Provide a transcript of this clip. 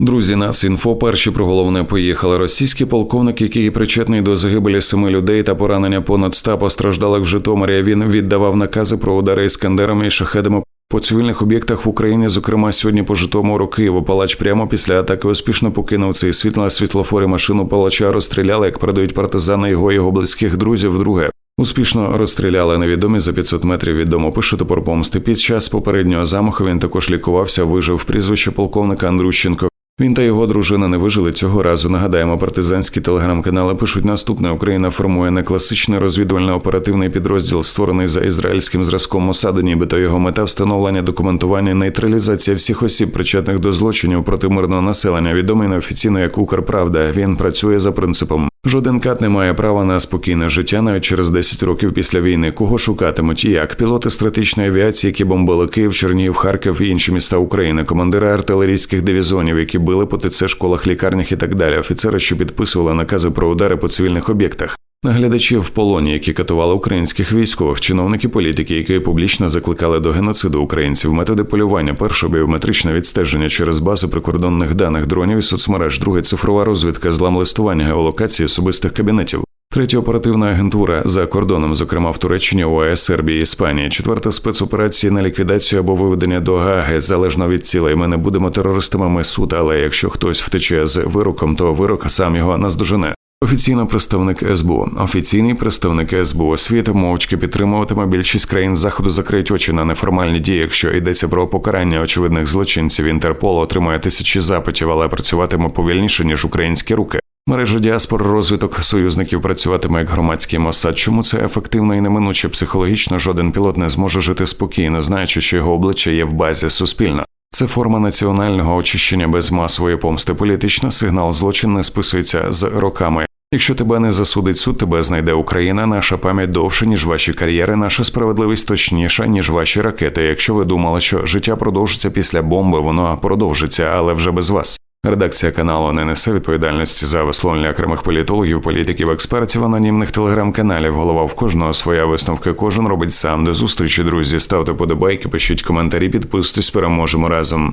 Друзі, нас інфо перші про головне поїхали. Російський полковник, який причетний до загибелі семи людей та поранення понад ста постраждалих в Житомирі. Він віддавав накази про удари іскандерами і шахедами по цивільних об'єктах в Україні. Зокрема, сьогодні по Житомиру Києву палач прямо після атаки успішно покинув цей світ на світлофорі машину палача. Розстріляли, як передають партизани його і його близьких друзів. Вдруге. Успішно розстріляли невідомі за 500 метрів від дому. Пише топор помсти. Під час попереднього замаху він також лікувався. Вижив прізвище полковника Андрущенко. Він та його дружина не вижили цього разу. Нагадаємо, партизанські телеграм-канали пишуть наступне: Україна формує не класичний розвідувально-оперативний підрозділ, створений за ізраїльським зразком Мосаду, нібито його мета встановлення документування, нейтралізація всіх осіб, причетних до злочинів проти мирного населення, відомий неофіційно як Укрправда. Він працює за принципом. Жоден кат не має права на спокійне життя навіть через 10 років після війни. Кого шукатимуть як пілоти стратегічної авіації, які бомбили Київ, Чернігів, Харків і інші міста України, командири артилерійських дивізіонів, які били по ТЦ школах, лікарнях і так далі. Офіцери, що підписували накази про удари по цивільних об'єктах. Наглядачі в полоні, які катували українських військових, чиновники політики, які публічно закликали до геноциду українців, методи полювання, перше біометричне відстеження через бази прикордонних даних дронів і соцмереж, друге цифрова розвідка, злам листування, геолокації особистих кабінетів. Третя оперативна агентура за кордоном, зокрема в Туреччині, ОАЕС, Сербії, Іспанії. Четверта спецоперації на ліквідацію або виведення до Гаги залежно від цілей. Ми не будемо терористами. Ми суд, але якщо хтось втече з вироком, то вирок сам його наздожене. Офіційно представник СБУ. Офіційний представник СБУ світ мовчки підтримуватиме більшість країн заходу закриють очі на неформальні дії. Якщо йдеться про покарання очевидних злочинців, Інтерпол отримає тисячі запитів, але працюватиме повільніше ніж українські руки. Мережа діаспор розвиток союзників працюватиме як громадський мосад. Чому це ефективно і неминуче психологічно жоден пілот не зможе жити спокійно, знаючи, що його обличчя є в базі суспільно. Це форма національного очищення без масової помсти. Політична сигнал злочин не списується з роками. Якщо тебе не засудить суд, тебе знайде Україна. Наша пам'ять довша, ніж ваші кар'єри, наша справедливість точніша, ніж ваші ракети. Якщо ви думали, що життя продовжиться після бомби, воно продовжиться, але вже без вас. Редакція каналу не несе відповідальності за висловлення окремих політологів, політиків, експертів, анонімних телеграм-каналів. Голова в кожного своя висновка. Кожен робить сам. До зустрічі, друзі. Ставте подобайки, пишіть коментарі, підписуйтесь, переможемо разом.